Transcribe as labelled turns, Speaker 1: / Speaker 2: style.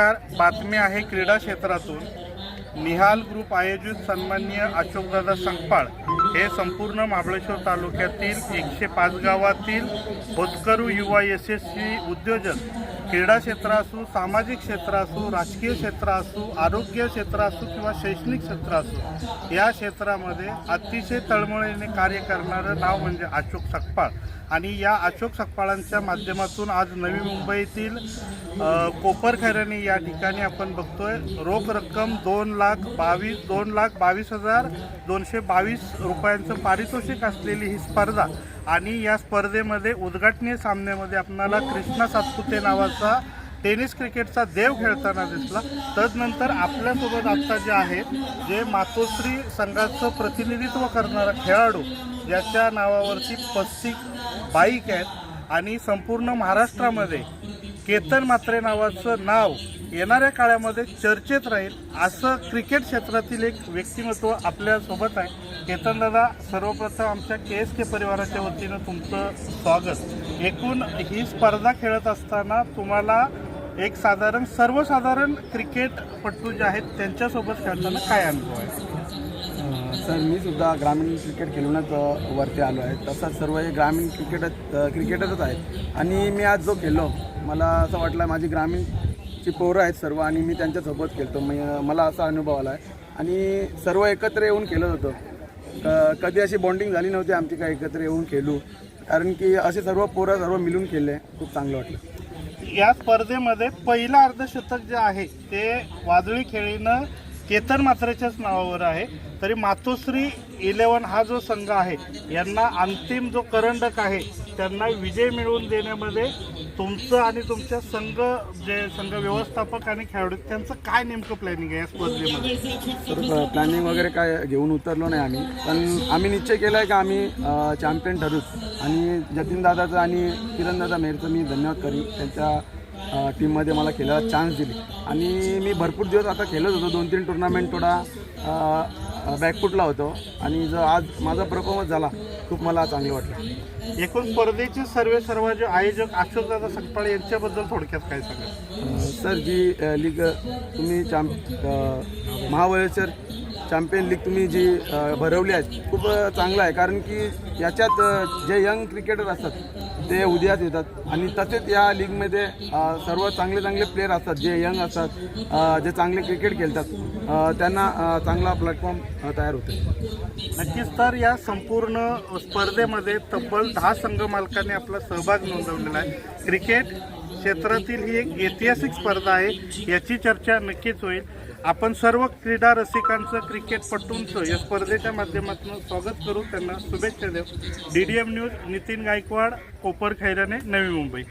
Speaker 1: नमस्कार बातमी आहे क्रीडा क्षेत्रातून. निहाल ग्रुप आयोजित सन्माननीय अशोकदादा संकपाळ हे संपूर्ण महाबळेश्वर तालुक्यातील एकशे पाच गावातील होतकरू युवा यशस्वी उद्योजक क्रीडा क्षेत्र असू सामाजिक क्षेत्र असू राजकीय क्षेत्र असू आरोग्य क्षेत्र असू किंवा शैक्षणिक क्षेत्र असू या क्षेत्रामध्ये अतिशय तळमळीने कार्य करणारं नाव म्हणजे अशोक सकपाळ आणि या अशोक सकपाळांच्या माध्यमातून आज नवी मुंबईतील अ, कोपर या ठिकाणी आपण बघतोय. रोख रक्कम दोन लाख बावीस दोन लाख बावीस हजार दोनशे बावीस रुपयांचं पारितोषिक असलेली ही स्पर्धा आणि या स्पर्धेमध्ये उद्घाटनीय सामन्यामध्ये आपणाला कृष्णा सातपुते नावाचा टेनिस क्रिकेटचा देव खेळताना दिसला. तदनंतर आपल्यासोबत आत्ता जे आहे जे मातोश्री संघाचं प्रतिनिधित्व करणारा खेळाडू ज्याच्या नावावरती पस्तीस बाईक आहेत आणि संपूर्ण महाराष्ट्रामध्ये केतन मात्रे नावाचं नाव येणाऱ्या काळामध्ये चर्चेत राहील. असं क्रिकेट क्षेत्रातील एक व्यक्तिमत्व आपल्यासोबत आहे. केतन दादा सर्वप्रथम आमच्या के एस के परिवाराच्या वतीनं तुमचं स्वागत. एकूण ही स्पर्धा खेळत असताना तुम्हाला एक साधारण सर्वसाधारण क्रिकेटपटू जे आहेत त्यांच्यासोबत खेळताना काय अनुभव आहे?
Speaker 2: सर मी सुद्धा ग्रामीण क्रिकेट खेळूनच वरती आलो आहे. तसाच सर्व हे ग्रामीण क्रिकेटच क्रिकेटरच आहेत. आणि मी आज जो खेळलो मला असं वाटलं माझी ग्रामीणची पोरं आहेत सर्व आणि मी त्यांच्यासोबत खेळतो. मला असा अनुभव आला आहे. आणि सर्व एकत्र येऊन खेळत होतो. कधी अशी बॉन्डिंग झाली नव्हती आमची काय एकत्र येऊन खेळू. कारण की असे सर्व पोरं सर्व मिळून खेळले. खूप चांगलं वाटलं.
Speaker 1: या स्पर्धेमध्ये पहिलं अर्धशतक जे आहे ते वादळी खेळीनं केतन मात्रेच्याच नावावर आहे. तरी मातोश्री इलेवन हा जो संघ आहे यांना अंतिम जो करंडक आहे त्यांना विजय मिळवून देण्यामध्ये तुमचं आणि तुमच्या संघ जे संघ व्यवस्थापक आणि खेळाडू त्यांचं काय नेमकं प्लॅनिंग आहे या स्पर्धेमध्ये
Speaker 2: प्लॅनिंग वगैरे काय घेऊन उतरलो नाही आम्ही. पण आम्ही निश्चय केला आहे का आम्ही चॅम्पियन ठरूच. आणि जतीन दादाचं आणि किरण दादा मेहरचं मी धन्यवाद करीन. त्यांच्या टीममध्ये मला खेळायला चान्स दिली. आणि मी भरपूर दिवस आता खेळत होतो. दोन तीन टुर्नामेंट थोडा बॅकफुटला होतो. आणि जो आज माझा परफॉर्मन्स झाला खूप मला चांगलं वाटलं.
Speaker 1: एकूण स्पर्धेचे सर्व सर्व जे आयोजक अशोकदादा सकपाळ यांच्याबद्दल थोडक्यात काय सांगा?
Speaker 2: सर जी लीग तुम्ही चॅम्प महाबळेश्वर चॅम्पियन लीग तुम्ही जी भरवली आहे खूप चांगलं आहे. कारण की याच्यात जे यंग क्रिकेटर असतात ते उदयास येतात. आणि तसेच या लीगमध्ये सर्व चांगले चांगले प्लेयर असतात जे यंग असतात जे चांगले क्रिकेट खेळतात त्यांना चांगला प्लॅटफॉर्म तयार होतो.
Speaker 1: नक्कीच तर या संपूर्ण स्पर्धेमध्ये तब्बल दहा संघ मालकांनी आपला सहभाग नोंदवलेला आहे. क्रिकेट क्षेत्रातील ही एक ऐतिहासिक स्पर्धा आहे याची चर्चा नक्कीच होईल. आपण सर्व क्रीडा रसिकांचं क्रिकेटपटूंचं या स्पर्धेच्या माध्यमातून स्वागत करू. त्यांना शुभेच्छा देऊ. D D M news Nitin Gaikwad Kopar Khairane Navi Mumbai.